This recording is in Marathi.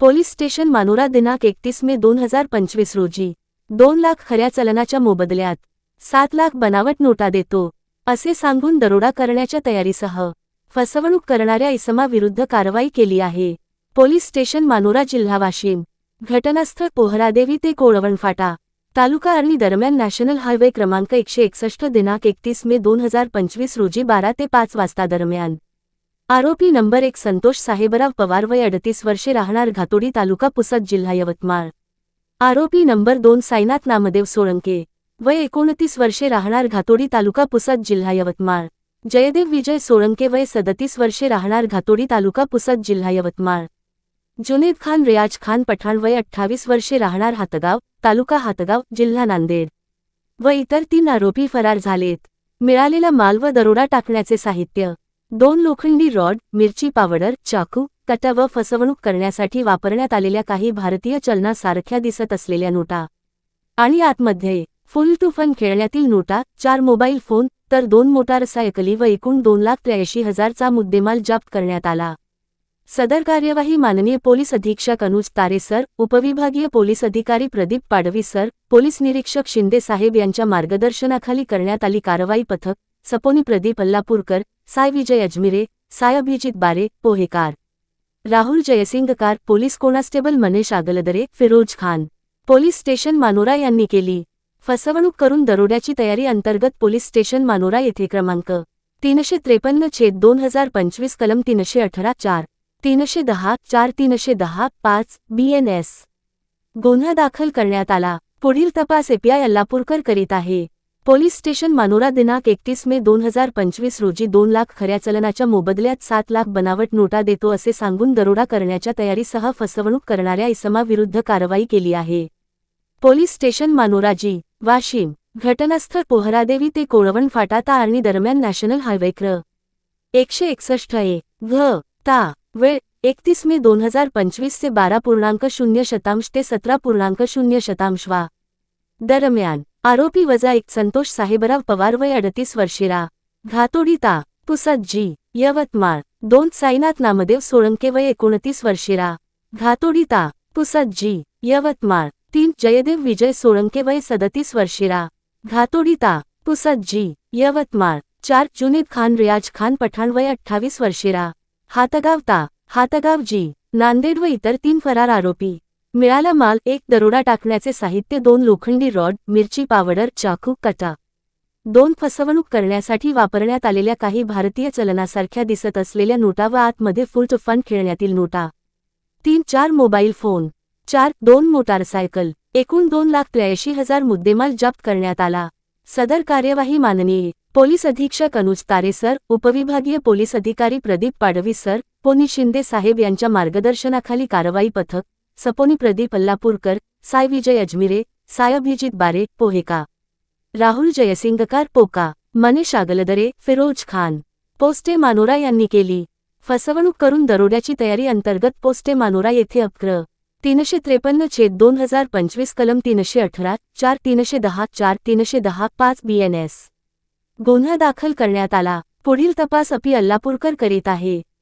पोलीस स्टेशन मानोरा दिनांक एकतीस मे दोन हजार पंचवीस रोजी. दोन लाख खऱ्या चलनाच्या मोबदल्यात सात लाख बनावट नोटा देतो असे सांगून दरोडा करण्याच्या तयारीसह फसवणूक करणाऱ्या इसमाविरुद्ध कारवाई केली आहे. पोलीस स्टेशन मानोरा जिल्हा वाशिम. घटनास्थळ पोहरादेवी ते कोळवणफाटा तालुका आणि दरम्यान नॅशनल हायवे क्रमांक एकशे एकसष्ट दिनांक एकतीस मे दोन हजार पंचवीस रोजी बारा ते पाच वाजता दरम्यान. आरोपी नंबर एक संतोष साहेबराव पवार वय अडतीस वर्षे राहणार घातोडी तालुका पुसद जिल्हा यवतमाळ. आरोपी नंबर दोन साईनाथ नामदेव सोळंके वय एकोणतीस वर्षे राहणार घातोडी तालुका पुसद जिल्हा यवतमाळ. जयदेव विजय सोळंके वय सदतीस वर्षे राहणार घातोडी तालुका पुसद जिल्हा यवतमाळ. जुनेद खान रियाज खान पठाण वय अठ्ठावीस वर्षे राहणार हातगाव तालुका हातगाव जिल्हा नांदेड. व इतर तीन आरोपी फरार झालेत. मिळालेला माल व दरोडा टाकण्याचे साहित्य दोन लोखंडी रॉड मिरची पावडर चाकू कटा व फसवणूक करण्यासाठी वापरण्यात आलेल्या काही भारतीय चलनासारख्या दिसत असलेल्या नोटा. आणि आतमध्ये फुल टू फन खेळण्यातील नोटा चार मोबाईल फोन तर दोन मोटारसायकली व एकूण दोन लाख त्र्याऐंशी हजारचा मुद्देमाल जप्त करण्यात आला. सदर कार्यवाही माननीय पोलीस अधीक्षक अनुज तारे सर उपविभागीय पोलीस अधिकारी प्रदीप पाडवी सर पोलीस निरीक्षक शिंदे साहेब यांच्या मार्गदर्शनाखाली करण्यात आली कारवाई पथक सपोनी प्रदीप अल्लापूरकर साय विजय अजमिरे साय Abhijit Bare पोहेकार. Rahul Jaisingkar police constable Manesh Agaldare Firoz Khan. Police station Manora यांनी केली. फसवणूक करून दरोड्याची तयारी अंतर्गत पोलीस स्टेशन मानोरा येथे क्रमांक तीनशे त्रेपन्न छेद दोन हजार पंचवीस कलम तीनशे अठरा चार तीनशे दहा चार तीनशे दहा पाच बीएनएस गुन्हा दाखल करण्यात आला. पुढील तपास एपीआय अल्लापूरकर करीत आहे. पोलीस स्टेशन मानोरा दिनांक एकतीस मे दोन हजार पंचवीस रोजी दोन लाख खऱ्या चलनाच्या मोबदल्यात सात लाख बनावट नोटा देतो असे सांगून दरोडा करण्याच्या तयारीसह फसवणूक करणाऱ्या इसमाविरुद्ध कारवाई केली आहे. पोलीस स्टेशन मानोराजी वाशिम घटनास्थळ पोहरादेवी ते कोळवण फाटाता आणि दरम्यान नॅशनल हायवे क्र. एकशे एकसष्ट ए. घ. ता. वेळ. एकतीस मे दोन हजार पंचवीस ते बारा पूर्णांक शून्य शतांश ते सतरा पूर्णांक शून्य शतांश वा. दरम्यान. आरोपी वजा एक संतोष साहेबराव पवार वय अडतीस वर्षेरा. घातोडी ता पुसदजी यवतमाळ. दोन साईनाथ नामदेव सोळंके वय एकोणतीस वर्षेरा. घातोडी ता पुसदजी यवतमाळ. तीन जयदेव विजय सोळंके वय सदतीस वर्षेरा. घातोडी ता पुसदजी यवतमाळ. चार जुनेद खान रियाज खान पठाण वय अठ्ठावीस वर्षेरा. हातगाव ता हातगाव जी. नांदेड व इतर तीन फरार आरोपी. मिळाला माल एक दरोडा टाकण्याचे साहित्य दोन लोखंडी रॉड मिरची पावडर चाकू कटा. दोन फसवणूक करण्यासाठी वापरण्यात आलेल्या काही भारतीय चलनासारख्या दिसत असलेल्या नोटा व आतमध्ये फुल फंड खेळण्यातील नोटा. तीन चार मोबाईल फोन. चार दोन मोटारसायकल. एकूण दोन लाख त्र्याऐंशी हजार मुद्देमाल जप्त करण्यात आला. सदर कार्यवाही माननीय पोलीस अधीक्षक अनुज तारे सर उपविभागीय पोलीस अधिकारी प्रदीप पाडवी सर पोनी शिंदे साहेब यांच्या मार्गदर्शनाखाली कारवाई पथक सपोनी प्रदीप अल्लापूरकर साय विजय अजमिरे साय अभिजित बारे पोहेका. राहुल जयसिंगकार पोका. मनीष आगलदरे फिरोज खान. पोस्टे मानोरा यांनी केली. फसवणूक करून दरोड्याची तयारी अंतर्गत पोस्टे मानोरा येथे अक्र तीनशे त्रेपन्न छेद दोन हजार पंचवीस कलम तीनशे अठरा चार तीनशे दहा चार तीनशे दहा पाच बीएनएस गुन्हा दाखल करण्यात आला. पुढील तपास अपी अल्लापूरकर करीत आहे.